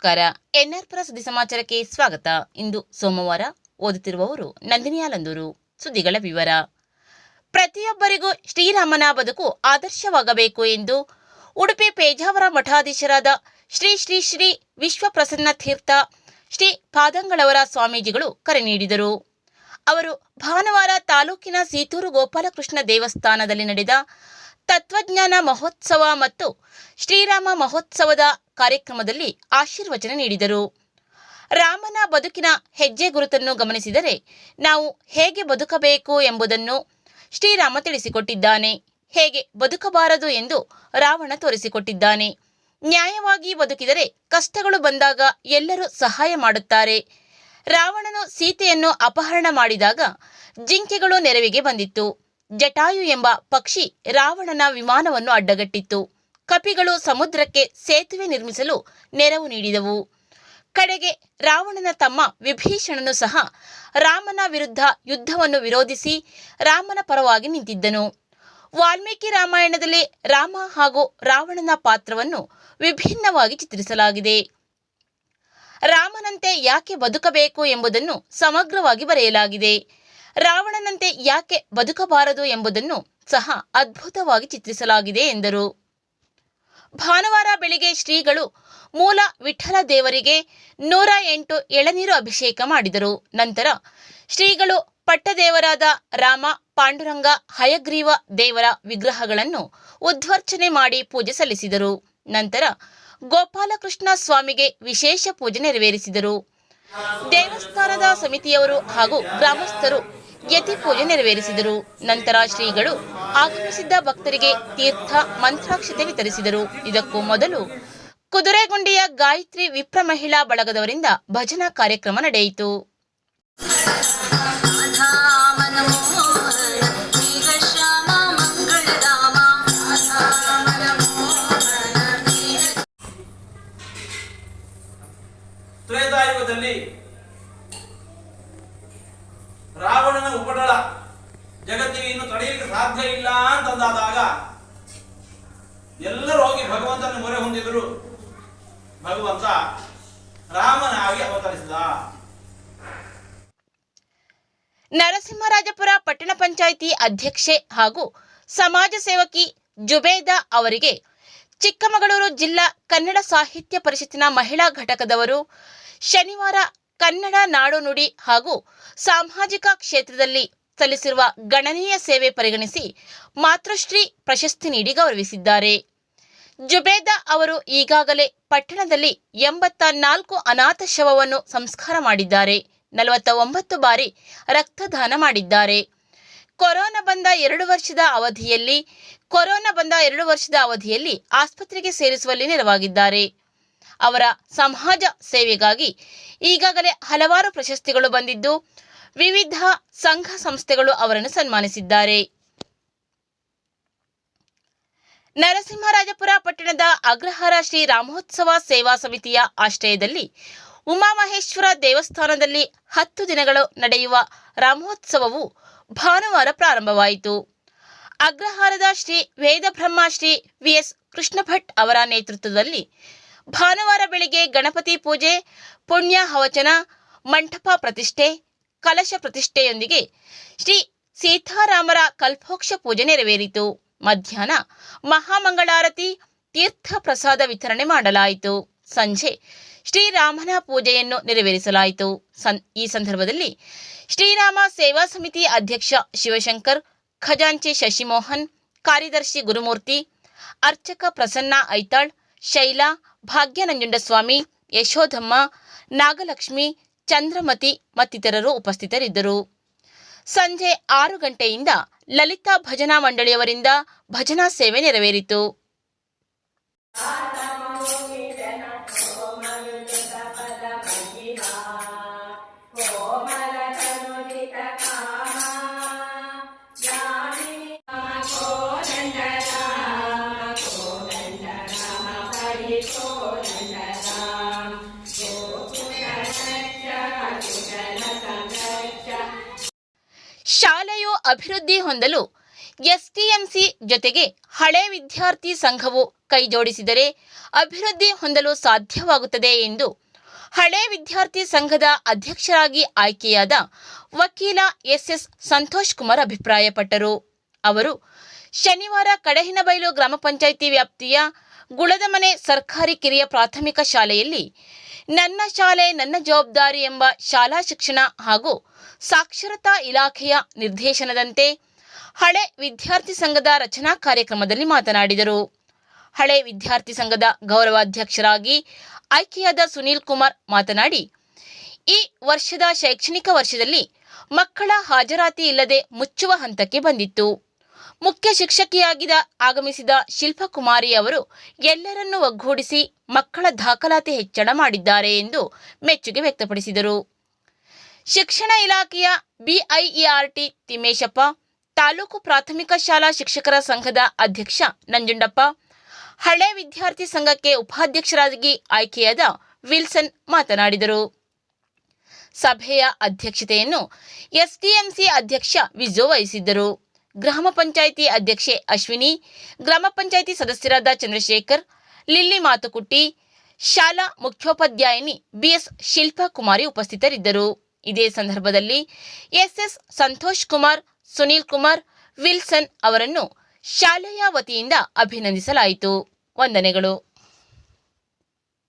ನಮಸ್ಕಾರ. ಎನ್ಆರ್ ಪುರ ಸುದ್ದಿ ಸಮಾಚಾರಕ್ಕೆ ಸ್ವಾಗತ. ಇಂದು ಸೋಮವಾರ ಓದುತ್ತಿರುವವರು ನಂದಿನಿಯಾಲಂದೂರು ಸುದ್ದಿಗಳ ವಿವರ. ಪ್ರತಿಯೊಬ್ಬರಿಗೂ ಶ್ರೀರಾಮನ ಬದುಕು ಆದರ್ಶವಾಗಬೇಕು ಎಂದು ಉಡುಪಿ ಪೇಜಾವರ ಮಠಾಧೀಶರಾದ ಶ್ರೀ ಶ್ರೀ ಶ್ರೀ ವಿಶ್ವಪ್ರಸನ್ನ ತೀರ್ಥ ಶ್ರೀ ಪಾದಂಗಳವರ ಸ್ವಾಮೀಜಿಗಳು ಕರೆ ನೀಡಿದರು. ಅವರು ಭಾನುವಾರ ತಾಲೂಕಿನ ಸೀತೂರು ಗೋಪಾಲಕೃಷ್ಣ ದೇವಸ್ಥಾನದಲ್ಲಿ ನಡೆದ ತತ್ವಜ್ಞಾನ ಮಹೋತ್ಸವ ಮತ್ತು ಶ್ರೀರಾಮ ಮಹೋತ್ಸವದ ಕಾರ್ಯಕ್ರಮದಲ್ಲಿ ಆಶೀರ್ವಚನ ನೀಡಿದರು. ರಾಮನ ಬದುಕಿನ ಹೆಜ್ಜೆ ಗುರುತನ್ನು ಗಮನಿಸಿದರೆ ನಾವು ಹೇಗೆ ಬದುಕಬೇಕು ಎಂಬುದನ್ನು ಶ್ರೀರಾಮ ತಿಳಿಸಿಕೊಟ್ಟಿದ್ದಾನೆ. ಹೇಗೆ ಬದುಕಬಾರದು ಎಂದು ರಾವಣ ತೋರಿಸಿಕೊಟ್ಟಿದ್ದಾನೆ. ನ್ಯಾಯವಾಗಿ ಬದುಕಿದರೆ ಕಷ್ಟಗಳು ಬಂದಾಗ ಎಲ್ಲರೂ ಸಹಾಯ ಮಾಡುತ್ತಾರೆ. ರಾವಣನು ಸೀತೆಯನ್ನು ಅಪಹರಣ ಮಾಡಿದಾಗ ಜಿಂಕೆಗಳು ನೆರವಿಗೆ ಬಂದಿತ್ತು. ಜಟಾಯು ಎಂಬ ಪಕ್ಷಿ ರಾವಣನ ವಿಮಾನವನ್ನು ಅಡ್ಡಗಟ್ಟಿತ್ತು. ಕಪಿಗಳು ಸಮುದ್ರಕ್ಕೆ ಸೇತುವೆ ನಿರ್ಮಿಸಲು ನೆರವು ನೀಡಿದವು. ಕಡೆಗೆ ರಾವಣನ ತಮ್ಮ ವಿಭೀಷಣನು ಸಹ ರಾಮನ ವಿರುದ್ಧ ಯುದ್ಧವನ್ನು ವಿರೋಧಿಸಿ ರಾಮನ ಪರವಾಗಿ ನಿಂತಿದ್ದನು. ವಾಲ್ಮೀಕಿ ರಾಮಾಯಣದಲ್ಲಿ ರಾಮ ಹಾಗೂ ರಾವಣನ ಪಾತ್ರವನ್ನು ವಿಭಿನ್ನವಾಗಿ ಚಿತ್ರಿಸಲಾಗಿದೆ. ರಾಮನಂತೆ ಯಾಕೆ ಬದುಕಬೇಕು ಎಂಬುದನ್ನು ಸಮಗ್ರವಾಗಿ ಬರೆಯಲಾಗಿದೆ. ರಾವಣನಂತೆ ಯಾಕೆ ಬದುಕಬಾರದು ಎಂಬುದನ್ನು ಸಹ ಅದ್ಭುತವಾಗಿ ಚಿತ್ರಿಸಲಾಗಿದೆ ಎಂದರು. ಭಾನುವಾರ ಬೆಳಿಗ್ಗೆ ಶ್ರೀಗಳು ಮೂಲ ವಿಠಲ ದೇವರಿಗೆ ನೂರ ಎಂಟು ಎಳನೀರು ಅಭಿಷೇಕ ಮಾಡಿದರು. ನಂತರ ಶ್ರೀಗಳು ಪಟ್ಟದೇವರಾದ ರಾಮ, ಪಾಂಡುರಂಗ, ಹಯಗ್ರೀವ ದೇವರ ವಿಗ್ರಹಗಳನ್ನು ಉದ್ವರ್ಚನೆ ಮಾಡಿ ಪೂಜೆ ಸಲ್ಲಿಸಿದರು. ನಂತರ ಗೋಪಾಲಕೃಷ್ಣ ಸ್ವಾಮಿಗೆ ವಿಶೇಷ ಪೂಜೆ ನೆರವೇರಿಸಿದರು. ದೇವಸ್ಥಾನದ ಸಮಿತಿಯವರು ಹಾಗೂ ಗ್ರಾಮಸ್ಥರು ಯತಿ ಪೂಜೆ ನೆರವೇರಿಸಿದರು. ನಂತರ ಶ್ರೀಗಳು ಆಗಮಿಸಿದ್ದ ಭಕ್ತರಿಗೆ ತೀರ್ಥ ಮಂತ್ರಾಕ್ಷತೆ ವಿತರಿಸಿದರು. ಇದಕ್ಕೂ ಮೊದಲು ಕುದುರೆಗುಂಡಿಯ ಗಾಯತ್ರಿ ವಿಪ್ರ ಮಹಿಳಾ ಬಳಗದವರಿಂದ ಭಜನಾ ಕಾರ್ಯಕ್ರಮ ನಡೆಯಿತು. ಅಂತಂದಾದಾಗ ಎಲ್ಲರೂ ಹೋಗಿ ಭಗವಂತನ ಮೊರೆ ಹೊಂದಿದ್ರು. ಭಗವಂತ ರಾಮನಾಗಿ ಅವತರಿಸಿದ. ನರಸಿಂಹರಾಜಪುರ ಪಟ್ಟಣ ಪಂಚಾಯಿತಿ ಅಧ್ಯಕ್ಷೆ ಹಾಗೂ ಸಮಾಜ ಸೇವಕಿ ಜುಬೇದಾ ಅವರಿಗೆ ಚಿಕ್ಕಮಗಳೂರು ಜಿಲ್ಲಾ ಕನ್ನಡ ಸಾಹಿತ್ಯ ಪರಿಷತ್ತಿನ ಮಹಿಳಾ ಘಟಕದವರು ಶನಿವಾರ ಕನ್ನಡ ನಾಡು ನುಡಿ ಹಾಗೂ ಸಾಮಾಜಿಕ ಕ್ಷೇತ್ರದಲ್ಲಿ ಸಲ್ಲಿಸಿರುವ ಗಣನೀಯ ಸೇವೆ ಪರಿಗಣಿಸಿ ಮಾತೃಶ್ರೀ ಪ್ರಶಸ್ತಿ ನೀಡಿ ಗೌರವಿಸಿದ್ದಾರೆ. ಜುಬೇದಾ ಅವರು ಈಗಾಗಲೇ ಪಟ್ಟಣದಲ್ಲಿ ಎಂಬತ್ತ ನಾಲ್ಕು ಅನಾಥ ಶವವನ್ನು ಸಂಸ್ಕಾರ ಮಾಡಿದ್ದಾರೆ. ನಲವತ್ತ ಒಂಬತ್ತು ಬಾರಿ ರಕ್ತದಾನ ಮಾಡಿದ್ದಾರೆ. ಕೊರೋನಾ ಬಂದ ಎರಡು ವರ್ಷದ ಅವಧಿಯಲ್ಲಿ, ಕೊರೋನಾ ಬಂದ ಎರಡು ವರ್ಷದ ಅವಧಿಯಲ್ಲಿ ಆಸ್ಪತ್ರೆಗೆ ಸೇರಿಸುವಲ್ಲಿ ನೆರವಾಗಿದ್ದಾರೆ. ಅವರ ಸಮಾಜ ಸೇವೆಗಾಗಿ ಈಗಾಗಲೇ ಹಲವಾರು ಪ್ರಶಸ್ತಿಗಳು ಬಂದಿದ್ದು ವಿವಿಧ ಸಂಘ ಸಂಸ್ಥೆಗಳು ಅವರನ್ನು ಸನ್ಮಾನಿಸಿದ್ದಾರೆ. ನರಸಿಂಹರಾಜಪುರ ಪಟ್ಟಣದ ಅಗ್ರಹಾರ ಶ್ರೀ ರಾಮೋತ್ಸವ ಸೇವಾ ಸಮಿತಿಯ ಆಶ್ರಯದಲ್ಲಿ ಉಮಾಮಹೇಶ್ವರ ದೇವಸ್ಥಾನದಲ್ಲಿ ಹತ್ತು ದಿನಗಳು ನಡೆಯುವ ರಾಮೋತ್ಸವವು ಭಾನುವಾರ ಪ್ರಾರಂಭವಾಯಿತು. ಅಗ್ರಹಾರದ ಶ್ರೀ ವೇದಬ್ರಹ್ಮ ಶ್ರೀ ವಿಎಸ್ ಕೃಷ್ಣ ಭಟ್ ಅವರ ನೇತೃತ್ವದಲ್ಲಿ ಭಾನುವಾರ ಬೆಳಿಗ್ಗೆ ಗಣಪತಿ ಪೂಜೆ, ಪುಣ್ಯ ಹವಚನ, ಮಂಟಪ ಪ್ರತಿಷ್ಠೆ ಕಲಶ ಪ್ರತಿಷ್ಠೆಯೊಂದಿಗೆ ಶ್ರೀ ಸೀತಾರಾಮರ ಕಲ್ಪೋಕ್ಷ ಪೂಜೆ ನೆರವೇರಿತು. ಮಧ್ಯಾಹ್ನ ಮಹಾಮಂಗಳಾರತಿ ತೀರ್ಥ ಪ್ರಸಾದ ವಿತರಣೆ ಮಾಡಲಾಯಿತು. ಸಂಜೆ ಶ್ರೀರಾಮನ ಪೂಜೆಯನ್ನು ನೆರವೇರಿಸಲಾಯಿತು. ಸನ್ ಈ ಸಂದರ್ಭದಲ್ಲಿ ಶ್ರೀರಾಮ ಸೇವಾ ಸಮಿತಿ ಅಧ್ಯಕ್ಷ ಶಿವಶಂಕರ್, ಖಜಾಂಚಿ ಶಶಿಮೋಹನ್, ಕಾರ್ಯದರ್ಶಿ ಗುರುಮೂರ್ತಿ, ಅರ್ಚಕ ಪ್ರಸನ್ನ ಐತಾಳ್, ಶೈಲಾ, ಭಾಗ್ಯನಂಜುಂಡಸ್ವಾಮಿ, ಯಶೋಧಮ್ಮ, ನಾಗಲಕ್ಷ್ಮಿ ಚಂದ್ರಮತಿ ಮತ್ತಿತರರು ಉಪಸ್ಥಿತರಿದ್ದರು. ಸಂಜೆ ಆರು ಗಂಟೆಯಿಂದ ಲಲಿತಾ ಭಜನಾ ಮಂಡಳಿಯವರಿಂದ ಭಜನಾ ಸೇವೆ ನೆರವೇರಿತು. ಶಾಲೆಯು ಅಭಿವೃದ್ಧಿ ಹೊಂದಲು ಎಸ್ಟಿಎಂಸಿ ಜೊತೆಗೆ ಹಳೆ ವಿದ್ಯಾರ್ಥಿ ಸಂಘವು ಕೈಜೋಡಿಸಿದರೆ ಅಭಿವೃದ್ಧಿ ಹೊಂದಲು ಸಾಧ್ಯವಾಗುತ್ತದೆ ಎಂದು ಹಳೆ ವಿದ್ಯಾರ್ಥಿ ಸಂಘದ ಅಧ್ಯಕ್ಷರಾಗಿ ಆಯ್ಕೆಯಾದ ವಕೀಲ ಎಸ್ಎಸ್ ಸಂತೋಷ್ ಕುಮಾರ್ ಅಭಿಪ್ರಾಯಪಟ್ಟರು. ಅವರು, ಶನಿವಾರ ಕಡಹಿನಬೈಲು ಗ್ರಾಮ ಪಂಚಾಯಿತಿ ವ್ಯಾಪ್ತಿಯ ಗುಳದಮನೆ ಸರ್ಕಾರಿ ಕಿರಿಯ ಪ್ರಾಥಮಿಕ ಶಾಲೆಯಲ್ಲಿ ನನ್ನ ಶಾಲೆ ನನ್ನ ಜವಾಬ್ದಾರಿ ಎಂಬ ಶಾಲಾ ಶಿಕ್ಷಣ ಹಾಗೂ ಸಾಕ್ಷರತಾ ಇಲಾಖೆಯ ನಿರ್ದೇಶನದಂತೆ ಹಳೆ ವಿದ್ಯಾರ್ಥಿ ಸಂಘದ ರಚನಾ ಕಾರ್ಯಕ್ರಮದಲ್ಲಿ ಮಾತನಾಡಿದರು. ಹಳೆ ವಿದ್ಯಾರ್ಥಿ ಸಂಘದ ಗೌರವಾಧ್ಯಕ್ಷರಾಗಿ ಆಯ್ಕೆಯಾದ ಸುನೀಲ್ ಕುಮಾರ್ ಮಾತನಾಡಿ, ಈ ವರ್ಷದ ಶೈಕ್ಷಣಿಕ ವರ್ಷದಲ್ಲಿ ಮಕ್ಕಳ ಹಾಜರಾತಿ ಇಲ್ಲದೆ ಮುಚ್ಚುವ ಹಂತಕ್ಕೆ ಬಂದಿತ್ತು. ಮುಖ್ಯ ಶಿಕ್ಷಕಿಯಾಗಿದ ಆಗಮಿಸಿದ ಶಿಲ್ಪಕುಮಾರಿ ಅವರು ಎಲ್ಲರನ್ನು ಒಗ್ಗೂಡಿಸಿ ಮಕ್ಕಳ ದಾಖಲಾತಿ ಹೆಚ್ಚಳ ಮಾಡಿದ್ದಾರೆ ಎಂದು ಮೆಚ್ಚುಗೆ ವ್ಯಕ್ತಪಡಿಸಿದರು. ಶಿಕ್ಷಣ ಇಲಾಖೆಯ ಬಿಐಇಆರ್ಟಿ ತಿಮ್ಮೇಶಪ್ಪ, ತಾಲೂಕು ಪ್ರಾಥಮಿಕ ಶಾಲಾ ಶಿಕ್ಷಕರ ಸಂಘದ ಅಧ್ಯಕ್ಷ ನಂಜುಂಡಪ್ಪ, ಹಳೆ ವಿದ್ಯಾರ್ಥಿ ಸಂಘಕ್ಕೆ ಉಪಾಧ್ಯಕ್ಷರಾಗಿ ಆಯ್ಕೆಯಾದ ವಿಲ್ಸನ್ ಮಾತನಾಡಿದರು. ಸಭೆಯ ಅಧ್ಯಕ್ಷತೆಯನ್ನು ಎಸ್ಡಿಎಂಸಿ ಅಧ್ಯಕ್ಷ ವಿಜೋ ವಹಿಸಿದ್ದರು. ಗ್ರಾಮ ಪಂಚಾಯಿತಿ ಅಧ್ಯಕ್ಷೆ ಅಶ್ವಿನಿ, ಗ್ರಾಮ ಪಂಚಾಯಿತಿ ಸದಸ್ಯರಾದ ಚಂದ್ರಶೇಖರ್, ಲಿಲ್ಲಿ ಮಾತುಕುಟ್ಟಿ, ಶಾಲಾ ಮುಖ್ಯೋಪಾಧ್ಯಾಯಿನಿ ಬಿಎಸ್ ಶಿಲ್ಪಾ ಕುಮಾರಿ ಉಪಸ್ಥಿತರಿದ್ದರು. ಇದೇ ಸಂದರ್ಭದಲ್ಲಿ ಎಸ್ಎಸ್ ಸಂತೋಷ್ ಕುಮಾರ್, ಸುನೀಲ್ ಕುಮಾರ್, ವಿಲ್ಸನ್ ಅವರನ್ನು ಶಾಲೆಯ ವತಿಯಿಂದ ಅಭಿನಂದಿಸಲಾಯಿತು. ವಂದನೆಗಳು.